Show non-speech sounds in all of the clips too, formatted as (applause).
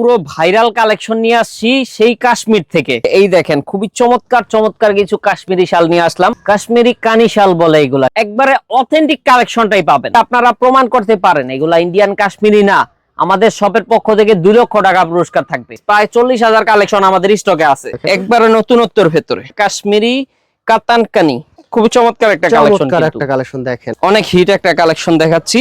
পুরো viral collection নিয়ে আসছি সেই কাশ্মীর থেকে। এই দেখেন খুবই চমৎকার চমৎকার কিছু কাশ্মীরি শাল নিয়ে আসলাম। কাশ্মীরি কানি শাল বলে এগুলা। একবারে অথেন্টিক কালেকশনটাই পাবেন। আপনারা প্রমাণ করতে পারেন এগুলা ইন্ডিয়ান কাশ্মীরি না। আমাদের শপের পক্ষ থেকে দুই লক্ষ টাকা পুরস্কার থাকবে। প্রায় চল্লিশ হাজার কালেকশন আমাদের স্টকে আছে। একবারে নতুনত্বর ভেতরে। কাশ্মীরি কাতান কানি। খুবই চমৎকার একটা কালেকশন চমৎকার একটা কালেকশন দেখেন। অনেক হিট একটা কালেকশন দেখাচ্ছি।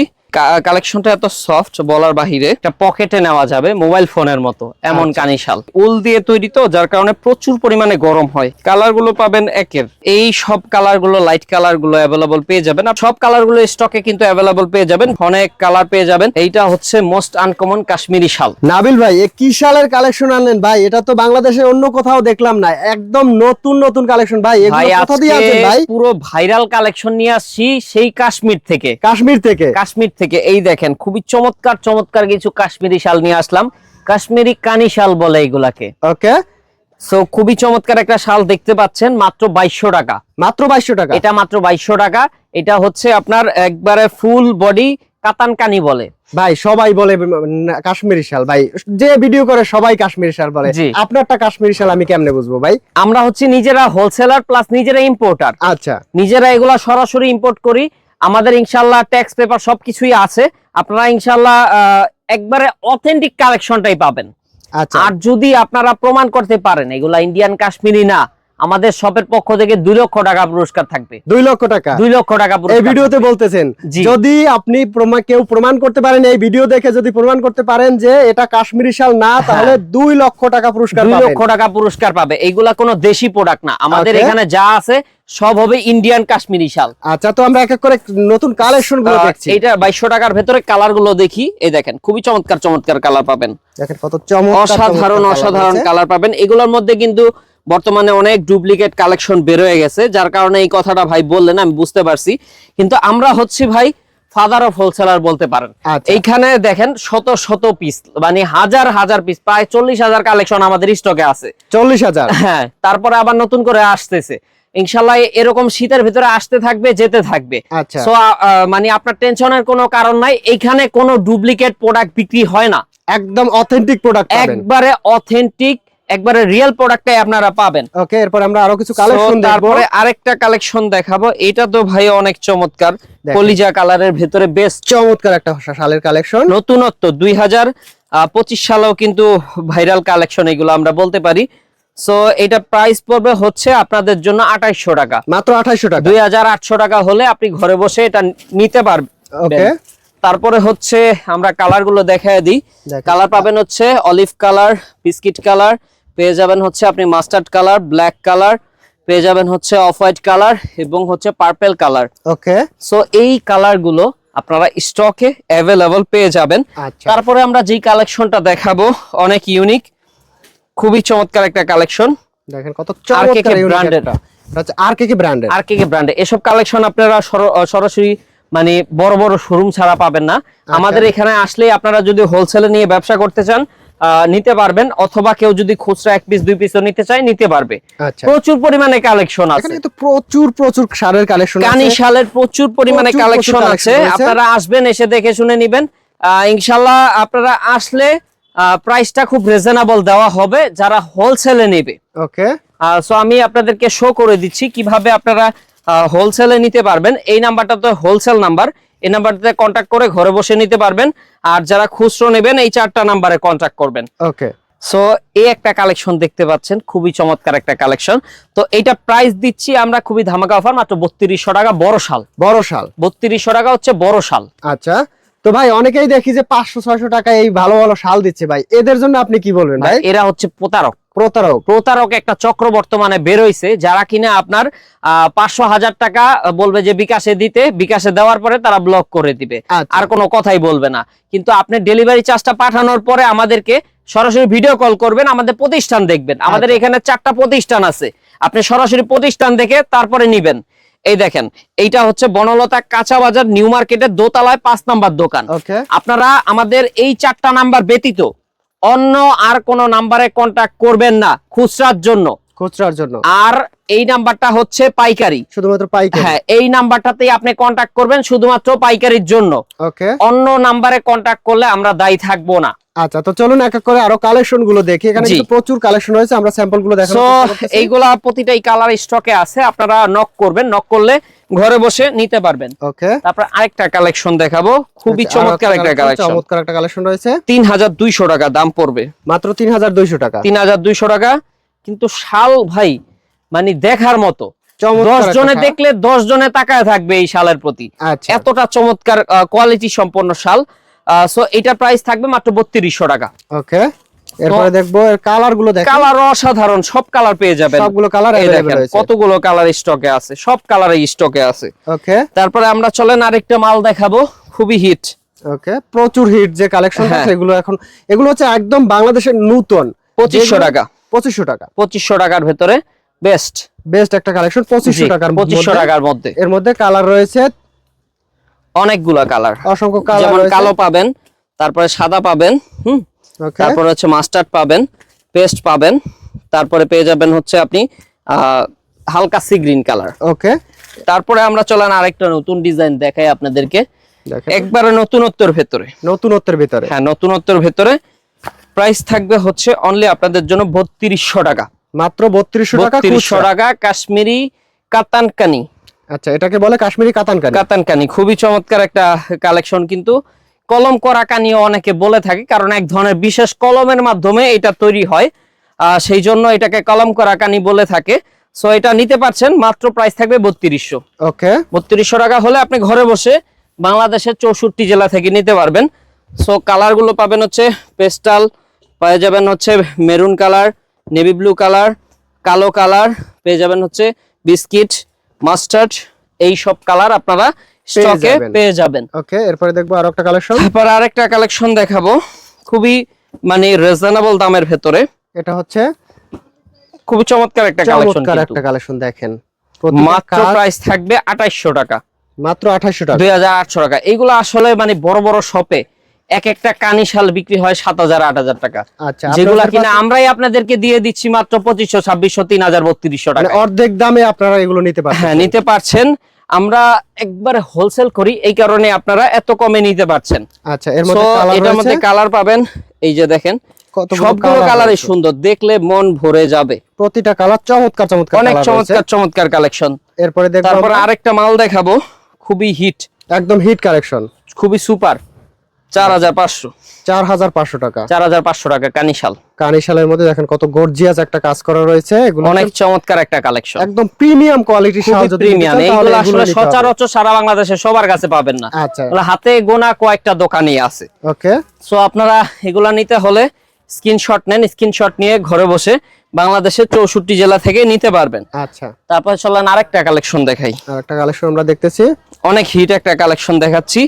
কালেকশনটা এত সফট বলার বাহিরে একটা পকেটে নেওয়া যাবে মোবাইল ফোনের মতো এমন আচ্ছা। কানিশাল উল দিয়ে তৈরি তো যার কারণে প্রচুর পরিমাণে গরম হয়। কালারগুলো পাবেন একের। এই সব কালারগুলো লাইট কালারগুলো অ্যাভেলেবল পেয়ে যাবেন। আর সব কালারগুলো স্টকে কিন্তু অ্যাভেলেবল পেয়ে যাবেন। অনেক কালার পেয়ে যাবেন। এইটা হচ্ছে মোস্ট আনকমন কাশ্মীরি শাল। নাবিল ভাই এ কি শালের কালেকশন আনলেন? ভাই এটা তো বাংলাদেশের অন্য কোথাও দেখলাম না। একদম নতুন নতুন কালেকশন ভাই ভাই এগুলো কোথা দিয়ে আনছেন ভাই? পুরো ভাইরাল কালেকশন নিয়ে আসছি সেই কাশ্মীর থেকে। কাশ্মীর থেকে? কাশ্মীর থেকে এই দেখেন খুবই চমৎকার চমৎকার কিছু কাশ্মীরি শাল নিয়ে আসলাম। কাশ্মীরি কানি শাল বলে এগুলাকে ওকে। সো খুবই চমৎকার একটা শাল দেখতে পাচ্ছেন মাত্র বাইশশো টাকা। মাত্র বাইশশো টাকা? এটা মাত্র বাইশশো টাকা। এটা হচ্ছে আপনার একবারে ফুল বডি কাতান কানি বলে। ভাই সবাই বলে কাশ্মীরি শাল। ভাই যে ভিডিও করে সবাই কাশ্মীরি শাল বলে। আপনারটা কাশ্মীরি শাল আমি কেমনে বুঝব ভাই? আমরা হচ্ছে নিজেরা হোলসেলার প্লাস নিজেরা ইম্পোর্টার আচ্ছা। নিজেরা এগুলা সরাসরি ইম্পোর্ট করি। আমাদের ইনশাল্লাহ ট্যাক্স পেপার সবকিছুই আছে। আপনারা ইনশাল্লাহ একবারে অথেন্টিক কালেকশনটাই পাবেন। আচ্ছা। আর যদি আপনারা প্রমাণ করতে পারেন এগুলা ইন্ডিয়ান কাশ্মীরি না আমাদের শপের পক্ষ থেকে দুই লক্ষ টাকা পুরস্কার থাকবে। দুই লক্ষ টাকা। দুই লক্ষ টাকা এই ভিডিওতে বলতেছেন যদি আপনি কেউ প্রমাণ করতে পারেন এই ভিডিও দেখে যদি প্রমাণ করতে পারেন যে এটা কাশ্মীরি শাল না তাহলে দুই লক্ষ টাকা পুরস্কার দুই লক্ষ টাকা পুরস্কার পাবে। এইগুলা কোনো দেশি প্রোডাক্ট না। আমাদের এখানে যা আছে সব হবে ইন্ডিয়ান কাশ্মীরি শাল। আচ্ছা তো আমরা এক এক করে নতুন কালেকশনগুলো দেখছি। এইটা বাইশশো টাকার ভেতরে কালারগুলো দেখি। এই দেখেন খুবই চমৎকার চমৎকার কালার পাবেন। দেখেন কত চমৎকার অসাধারণ অসাধারণ কালার পাবেন। এগুলোর মধ্যে কিন্তু বর্তমানে অনেক ডুপ্লিকেট কালেকশন বের হয়ে গেছে যার কারণে এই কথাটা ভাই বললেন আমি বুঝতে পারছি। কিন্তু আমরা হচ্ছি ভাই ফাদার অফ হোলসেলার বলতে পারেন। আচ্ছা। এইখানে দেখেন শত শত পিস মানে হাজার হাজার পিস প্রায় চল্লিশ হাজার কালেকশন আমাদের স্টকে আছে। চল্লিশ হাজার? হ্যাঁ তারপরে আবার নতুন করে আসতেছে। ইনশাল্লাহ এরকম শীতের ভিতরে আসতে থাকবে যেতে থাকবে। আচ্ছা। সো মানে আপনার টেনশনের কোনো কারণ নাই এইখানে কোনো ডুপ্লিকেট প্রোডাক্ট বিক্রি হয় না। একদম অথেন্টিক প্রোডাক্ট একবারে অথেন্টিক একবারে রিয়েল প্রোডাক্টটাই আপনারা পাবেন। ওকে এরপর আমরা আরও কিছু কালেকশন তারপরে আরেকটা কালেকশন দেখাবো। এটা তো ভাই অনেক চমৎকার। কলিজা কালারের ভেতরে বেস্ট চমৎকার একটা শালের কালেকশন নতুনত্ব দুই হাজার পঁচিশ সালেও কিন্তু ভাইরাল কালেকশন এগুলো আমরা বলতে পারি। সো এটা প্রাইস পড়বে হচ্ছে আপনাদের জন্য আঠাইশশো টাকা। মাত্র আঠাইশো টাকা। দুই হাজার আটশো টাকা হলে আপনি ঘরে বসে এটা নিতে পারবেন। ওকে তারপরে হচ্ছে আমরা কালারগুলো দেখায় দিই। কালার পাবেন হচ্ছে অলিভ কালার বিস্কিট কালার পেয়ে যাবেন হচ্ছে আপনি মাস্টার্ড কালার ব্ল্যাক কালার পেয়ে যাবেন হচ্ছে অফ হোয়াইট কালার এবং হচ্ছে পার্পেল কালার। ওকে। সো এই কালারগুলো আপনারা স্টকে অ্যাভেলেবল পেয়ে যাবেন। আচ্ছা। তারপরে আমরা যেই কালেকশনটা দেখাবো অনেক ইউনিক খুবই চমৎকার একটা কালেকশন। দেখেন কত চমৎকার। একটা। আর কে কি ব্র্যান্ডের আর কে কে ব্র্যান্ডে এসব কালেকশন আপনারা সর- সরাসরি মানে বড় বড় শোরুম ছাড়া পাবেন না। আচ্ছা। আমাদের এখানে আসলে আপনারা যদি হোলসেলে নিয়ে ব্যবসা করতে চান নিতে পারবেন অথবা কেউ যদি খুচরা এক পিস দুই পিসও নিতে চায় নিতে পারবে। আচ্ছা। প্রচুর পরিমাণে কালেকশন আছে। প্রচুর প্রচুর সারের কালেকশন কানি শালের প্রচুর পরিমাণে কালেকশন আছে। আপনারা আসবেন এসে দেখে শুনে নিবেন। ইনশাল্লাহ আপনারা আসলে প্রাইসটা খুব রিজনেবল দেওয়া হবে যারা হোলসেলে নেবে। ওকে। সো আমি আপনাদেরকে শো করে দিচ্ছি কীভাবে আপনারা হোলসেলে নিতে পারবেন। এই নাম্বারটা তো হোলসেল নাম্বার এই নাম্বারটাতে কন্ট্যাক্ট করে ঘরে বসে নিতে পারবেন। আর যারা খুচরো নেবেন এই চারটা নাম্বারে কন্ট্যাক্ট করবেন। ওকে সো এই একটা কালেকশন দেখতে পাচ্ছেন খুবই চমৎকার একটা কালেকশন তো এটা প্রাইস দিচ্ছি আমরা খুবই ধামাকা অফার মাত্র বত্রিশশো টাকা বড় শাল। বড় শাল। বত্রিশশো টাকা হচ্ছে বড় শাল। আচ্ছা। তো ভাই অনেকেই দেখি যে পাঁচশো ছয়শো টাকা এই ভালো ভালো শাল দিচ্ছে ভাই। এদের জন্য আপনি কি বলবেন ভাই এরা হচ্ছে প্রতারক। প্রতারক। প্রতারক একটা চক্র বর্তমানে বেরোইছে যারা কিনা আপনার পাঁচশো হাজার টাকা বলবে যে বিকাশে দিতে বিকাশে দেওয়ার পরে তারা ব্লক করে দিবে। আচ্ছা। আর কোনো কথাই বলবে না। কিন্তু আপনি ডেলিভারি চার্জটা পাঠানোর পরে আমাদেরকে সরাসরি ভিডিও কল করবেন আমাদের প্রতিষ্ঠান দেখবেন। আমাদের আচ্ছা। এখানে চারটা প্রতিষ্ঠান আছে। আপনি সরাসরি প্রতিষ্ঠান দেখে তারপরে নিবেন। এই দেখেন এইটা হচ্ছে বনলতা কাঁচা বাজার নিউ মার্কেটের দোতলায় পাঁচ নাম্বার দোকান। ওকে। আপনারা আমাদের এই চারটা নাম্বার ব্যতীত অন্য আর কোন নাম্বারে কন্ট্যাক্ট করবেন না খুচরার জন্য। খুচরার জন্য। আর এই নাম্বারটা হচ্ছে পাইকারি। শুধুমাত্র পাইকারি? হ্যাঁ এই নাম্বারটাতেই আপনি কন্টাক্ট করবেন শুধুমাত্র পাইকারির জন্য। ওকে। অন্য নাম্বারে কন্টাক্ট করলে আমরা দায়ী থাকব না। আচ্ছা তো চলুন এক এক করে আরও কালেকশনগুলো দেখি। এখানে কিন্তু প্রচুর কালেকশন রয়েছে আমরা স্যাম্পলগুলো দেখানোর এইগুলা প্রতিটাই কালার স্টকে আছে আপনারা নক করবেন নক করলে ঘরে বসে নিতে পারবেন। ওকে। তারপর আরেকটা কালেকশন দেখাবো খুবই আচ্ছা, চমৎকার একটা কালেকশন চমৎকার একটা কালেকশন রয়েছে। তিন হাজার দুইশো টাকা দাম পড়বে। মাত্র তিন হাজার দুইশো টাকা। তিন হাজার দুইশো টাকা কিন্তু শাল ভাই মানে দেখার মতো। দশ জনে দেখলে দশ জনে তাকায় থাকবে এই শালের প্রতি। আচ্ছা। এতটা চমৎকার কোয়ালিটি সম্পন্ন শাল। সো এটা প্রাইস থাকবে মাত্র বত্রিশশো টাকা। ওকে কালার অসাধারণ সব কালার পেয়ে যাবেন। সবগুলো কালার কতগুলো কালার স্টকে আছে সব কালারে স্টকে আছে। ওকে তারপরে আমরা চলেন আরেকটা মাল দেখাবো খুবই হিট ওকে প্রচুর হিট যে কালেকশন হ্যাঁ। সেগুলো এখন এগুলো হচ্ছে একদম বাংলাদেশের নতুন। পঁচিশশো টাকা। পঁচিশশো টাকা। পঁচিশশো টাকার ভেতরে বেস্ট বেস্ট একটা কালেকশন পঁচিশশো টাকার পঁচিশশো টাকার মধ্যে। এর মধ্যে কালার রয়েছে অনেকগুলা কালার অসংখ্য কালার যেমন কালো পাবেন তারপরে সাদা পাবেন হুম? তারপরে হচ্ছে মাস্টার্ড পাবেন পেস্ট পাবেন তারপরে পেয়ে যাবেন হচ্ছে আপনি আহ, হালকা সি গ্রিন কালার ওকে তারপরে আমরা চলেন আরেকটা নতুন ডিজাইন দেখাই আপনাদেরকে। একবারে নতুনত্বের ভেতরে। নতুনত্বের ভেতরে। হ্যাঁ নতুনত্বের ভেতরে প্রাইস থাকবে হচ্ছে অনলি আপনাদের জন্য বত্রিশশো টাকা। মাত্র বত্রিশশো টাকা বত্রিশশো টাকা কাশ্মীরি কাতানকানি। আচ্ছা এটাকে বলে কাশ্মীরি কাতানকারি কাতানকানি খুবই চমৎকার একটা কালেকশন কিন্তু। কলম করা কানিও অনেকে বলে থাকে কারণ এক ধরনের বিশেষ কলমের মাধ্যমে এটা তৈরি হয়। সেই জন্য এটাকে কলম করা কানি বলে থাকে। সো এটা নিতে পারছেন মাত্র প্রাইস থাকবে বত্রিশশো। ওকে বত্রিশশো টাকা হলে আপনি ঘরে বসে বাংলাদেশের চৌষট্টি জেলা থেকে নিতে পারবেন। সো কালারগুলো পাবেন হচ্ছে পেস্টাল পেয়ে যাবেন হচ্ছে maroon colour navy blue colour কালো কালার পেয়ে যাবেন হচ্ছে বিস্কিট মাস্টার্ড এই সব কালার আপনারা স্টকে পেয়ে যাবেন। ওকে এরপরে দেখব আর একটা কালেকশন তারপর আরেকটা কালেকশন দেখাবো। খুবই মানে রিজনেবল দামের ভেতরে। এটা হচ্ছে খুবই চমৎকার একটা কালেকশন চমৎকার একটা কালেকশন দেখেন। মাত্র প্রাইস থাকবে আঠাইশশো টাকা। মাত্র আঠাশশো টাকা। দুই হাজার আটশো টাকা। এইগুলো আসলে মানে বড় বড় শপে এক একটা কানি শাল বিক্রি হয় সাত হাজার আট হাজার টাকা। আচ্ছা যেগুলা কিনা আমরাই আপনাদেরকে দিয়ে দিচ্ছি মাত্র পঁচিশশো ছাব্বিশশো তিন হাজার বত্রিশশো মানে টাকা অর্ধেক দামে আপনারা এগুলো নিতে পারবেন হ্যাঁ নিতে পারছেন। আমরা একবার হোলসেল করি এই কারণে আপনারা এত কমে নিতে পারছেন। আচ্ছা এর মধ্যে এটার মধ্যে কালার পাবেন এই যে দেখেন সবগুলো কালারই সুন্দর দেখলে মন ভরে যাবে। প্রতিটা কালার চমৎকার চমৎকার অনেক চমৎকার চমৎকার কালেকশন এরপরে তারপর আরেকটা মাল দেখাবো খুবই হিট একদম হিট কালেকশন খুবই সুপার চার হাজার পাঁচশো। চার হাজার পাঁচশো টাকা। চার হাজার পাঁচশো টাকা কানিশাল। কানিশালের মধ্যে দেখেন কত গর্জিয়াস একটা কাজ করা রয়েছে। অনেক চমৎকার একটা কালেকশন একদম প্রিমিয়াম কোয়ালিটি শাল প্রিমিয়াম। নিতে চান, তাহলে এইগুলো আসলে সচরাচর সারা বাংলাদেশে সবার কাছে পাবেন না। আচ্ছা। হাতে গোনা কয়েকটা দোকানেই আছে। ওকে। সো আপনারা এগুলা নিতে হলে স্ক্রিনশট নেন স্ক্রিনশট নিয়ে ঘরে বসে বাংলাদেশের চৌষট্টি জেলা থেকে নিতে পারবেন। আচ্ছা। তারপর চলেন আরেকটা কালেকশন দেখাই। আর একটা কালেকশন আমরা দেখতেছি। অনেক হিট একটা কালেকশন দেখাচ্ছি।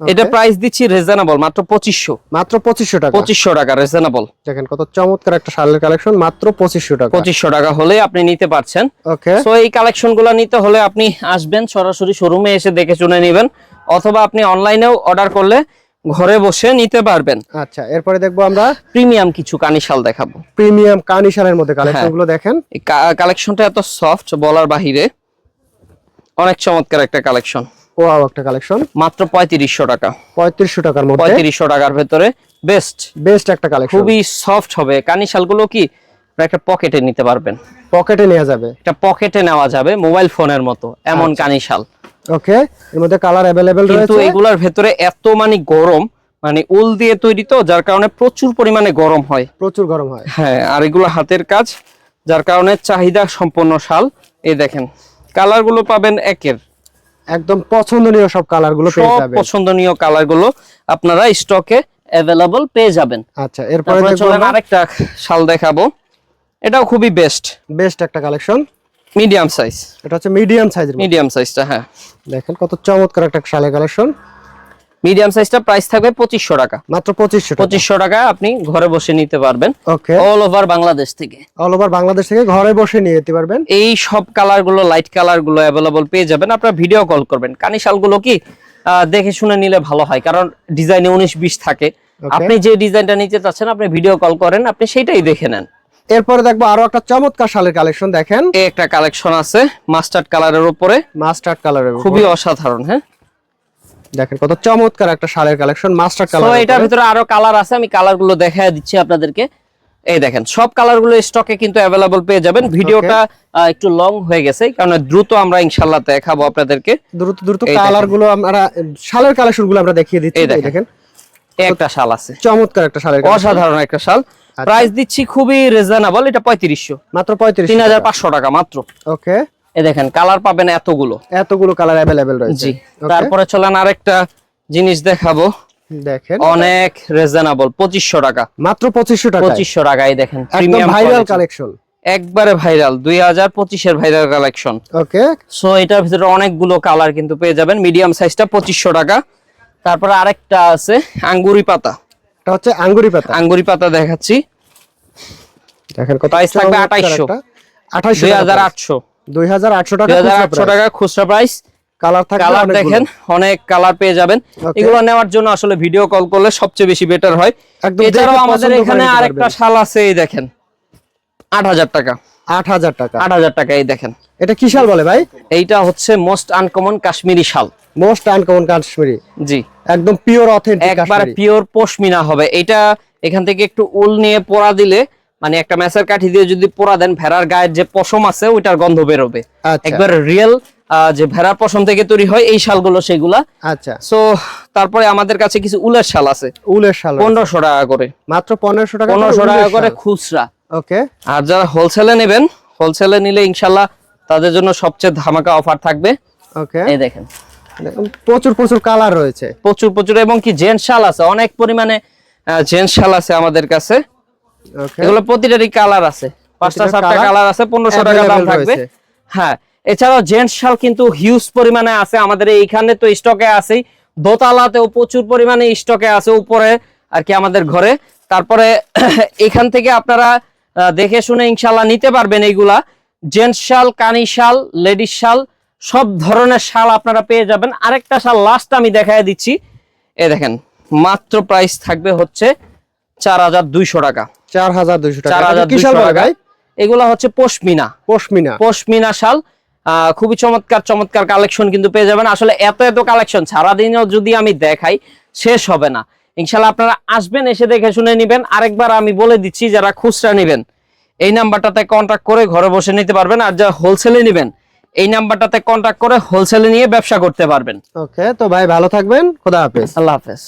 এটা প্রাইস দিচ্ছি রিজনেবল মাত্র পঁচিশশো। মাত্র পঁচিশশো টাকা। পঁচিশশো টাকা রিজনেবল দেখেন কত চমৎকার একটা শালের কালেকশন মাত্র পঁচিশশো টাকা। পঁচিশশো টাকা হলে আপনি নিতে পারছেন। ওকে সো এই কালেকশনগুলো নিতে হলে আপনি আসবেন সরাসরি শোরুমে এসে দেখে শুনে নেবেন অথবা আপনি অনলাইনেও অর্ডার করলে ঘরে বসে নিতে পারবেন। আচ্ছা এরপরে দেখব আমরা প্রিমিয়াম কিছু কানিশাল দেখাবো। প্রিমিয়াম কানিশালের মধ্যে কালেকশন হ্যাঁ। গুলো দেখেন। এই কালেকশনটা এত সফট বলার বাহিরে। অনেক চমৎকার একটা কালেকশন ওয়াও একটা কালেকশন মাত্র পঁয়ত্রিশশো টাকা। পঁয়ত্রিশশো টাকার মধ্যে। পঁয়ত্রিশশো টাকার ভেতরে বেস্ট বেস্ট একটা কালেকশন খুবই সফট হবে। কানিশালগুলো কি একটা পকেটে নিতে পারবেন। পকেটে নেওয়া যাবে। একটা পকেটে নেওয়া যাবে মোবাইল ফোনের মতো এমন আচ্ছা। কানিশাল ওকে এর মধ্যে কালার কিন্তু রয়েছে। এগুলার ভেতরে এত মানে গরম মানে উল দিয়ে তৈরি তো যার কারণে প্রচুর পরিমাণে গরম হয়। প্রচুর গরম হয়। হ্যাঁ আর এগুলো হাতের কাজ যার কারণে চাহিদা সম্পন্ন শাল। এই দেখেন কালারগুলো পাবেন একের। একদম পছন্দনীয় সব কালারগুলো পেয়ে যাবেন। পছন্দনীয় কালারগুলো আপনারা স্টকে অ্যাভেলেবল পেয়ে যাবেন। আচ্ছা এরপরে চলেন আরেকটা শাল দেখাবো। এটাও খুবই বেস্ট বেস্ট একটা কালেকশন মিডিয়াম সাইজ এটা হচ্ছে মিডিয়াম সাইজের মিডিয়াম সাইজটা হ্যাঁ। দেখেন কত চমৎকার একটা শালের কালেকশন মিডিয়াম সাইজটা প্রাইস থাকবে পঁচিশশো টাকা। মাত্র পঁচিশশো পঁচিশশো টাকা আপনি ঘরে বসে নিতে পারবেন। ওকে। অল ওভার বাংলাদেশ থেকে। অল ওভার বাংলাদেশ থেকে ঘরে বসে নিয়ে যেতে পারবেন। এই সব কালারগুলো লাইট কালারগুলো অ্যাভেলেবল পেয়ে যাবেন। আপনারা ভিডিও কল করবেন। কানিশালগুলো কি দেখে শুনে নিলে ভালো হয় কারণ ডিজাইনে উনিশ বিশ থাকে। আপনি যে ডিজাইনটা নিতে চাচ্ছেন আপনি ভিডিও কল করেন আপনি সেটাই দেখে নেন। এরপরে দেখব আরও একটা চমৎকার শালের কালেকশন দেখেন। এই একটা কালেকশন আছে মাস্টার্ড কালারের উপরে। মাস্টার্ড কালারের খুবই অসাধারণ হ্যাঁ? দেখেন কত চমৎকার একটা শালের কালেকশন মাস্টার্ড তো কালার এটার ভিতরে আরও কালার আছে আমি কালারগুলো দেখায় দিচ্ছি আপনাদেরকে। এই দেখেন সব কালারগুলো স্টকে কিন্তু অ্যাভেলেবল পেয়ে যাবেন। ভিডিওটা একটু লং হয়ে গেছে কারণ দ্রুত আমরা ইনশাল্লাহ দেখাবো আপনাদেরকে। দ্রুত দ্রুত কালারগুলো আমরা শালের কালেকশনগুলো আমরা দেখিয়ে দিচ্ছি। এই দেখেন। একটা শাল আছে। চমৎকার একটা শালের অসাধারণ একটা শাল। প্রাইস দিচ্ছি খুবই রিজনেবল এটা পঁয়ত্রিশশো। মাত্র পঁয়ত্রিশ তিন হাজার পাঁচশো টাকা মাত্র। ওকে দেখেন কালার পাবেন এতগুলো। এতগুলো কালার অ্যাভেলেবেল রয়েছে। জি তারপরে চলেন আরেকটা জিনিস দেখাবো। দেখেন। অনেক রিজনেবল পঁচিশশো টাকা। মাত্র পঁচিশশো টাকা পঁচিশশো টাকায় দেখেন প্রিমিয়াম ভাইরাল কালেকশন একবারে ভাইরাল দুই হাজার পঁচিশের ভাইরাল কালেকশন ওকে সো এটার ভিতরে অনেকগুলো কালার কিন্তু পেয়ে যাবেন। মিডিয়াম সাইজটা পঁচিশশো টাকা। তারপরে আরেকটা আছে আঙ্গুরি পাতা। এটা হচ্ছে আঙ্গুরি পাতা। আঙ্গুরি পাতা দেখাচ্ছি। দেখেন কত Price থাকবে চমৎকার 2800 একটা। 2800 টাকা হাজার price। আটশো 2800 টাকা খুচরা প্রাইস কালার থাকবে কালার দেখেন অনেক কালার পেয়ে যাবেন। এগুলো নেওয়ার জন্য আসলে ভিডিও কল করলে সবচেয়ে বেশি বেটার হয়। এছাড়াও আমাদের এখানে আরেকটা শাল আছে এই দেখেন। আট হাজার টাকা। 8000 টাকা। আট হাজার টাকা এই দেখেন। এটা কি শাল বলে ভাই? এইটা হচ্ছে মোস্ট আনকমন কাশ্মীরি শাল। Most uncommon Kashmiri. জি। একদম পিওর অথেন্টিক একবার পিওর পশমিনা হবে। এটা এখান থেকে একটু উল নিয়ে পোড়া দিলে মানে একটা ম্যাসের কাঠি দিয়ে যদি পোড়া দেন ভেড়ার গায়ের যে পশম আছে ওইটার গন্ধ বেরোবে। আচ্ছা। একবার রিয়েল যে ভেড়ার পশম থেকে তৈরি হয় এই শালগুলো সেগুলা। আচ্ছা। সো তারপরে আমাদের কাছে কিছু উলের শাল আছে। উলের শাল পনেরোশো টাকা করে। মাত্র 1500 টাকা পনেরোশো টাকা করে খুচরা। ওকে। আর যারা হোলসেলে নেবেন হোলসেলে নিলে ইনশাল্লাহ তাদের জন্য সবচেয়ে ধামাকা অফার থাকবে। ওকে। এই দেখেন। প্রচুর প্রচুর কালার রয়েছে। প্রচুর প্রচুর এবং কি জেন্টস শাল আছে। অনেক পরিমাণে জেন্টস শাল আছে আমাদের কাছে। এগুলো প্রতিটারই কালার আছে। পাঁচটা সাতটা কালার আছে পনেরোশো টাকা দাম থাকবে। হ্যাঁ এছাড়াও জেন্টস শাল কিন্তু হিউজ পরিমাণে আছে আমাদের এইখানে তো স্টকে আছেই। দোতলাতেও প্রচুর পরিমাণে স্টকে আছে উপরে আর কি আমাদের ঘরে। তারপরে (coughs) এখান থেকে আপনারা দেখে শুনে ইনশাল্লাহ নিতে পারবেন এইগুলা। জেন্টস শাল কানি শাল লেডিস শাল সব ধরনের শাল আপনারা পেয়ে যাবেন। আরেকটা শাল লাস্ট আমি দেখায় দিচ্ছি। এ দেখেন মাত্র প্রাইস থাকবে হচ্ছে চার হাজার দুইশো টাকা। 4200 টাকা। চার হাজার কি শাল ভাই? এগুলা হচ্ছে পশমিনা। পশমিনা। পশমিনা শাল। খুবই চমৎকার চমৎকার কালেকশন কিন্তু পেয়ে যাবেন। আসলে এত এত কালেকশন সারাদিনও যদি আমি দেখাই শেষ হবে না। ইনশাল্লাহ আপনারা আসবেন এসে দেখে শুনে নিবেন। আরেকবার আমি বলে দিচ্ছি যারা খুচরা নিবেন এই নাম্বারটাতে কন্ট্যাক্ট করে ঘরে বসে নিতে পারবেন আর যারা হোলসেলে নিবেন এই নাম্বারটাতে কন্ট্যাক্ট করে হোলসেলে নিয়ে ব্যবসা করতে পারবেন। ওকে তো ভাই ভালো থাকবেন। খোদা হাফেজ। আল্লাহ হাফেজ।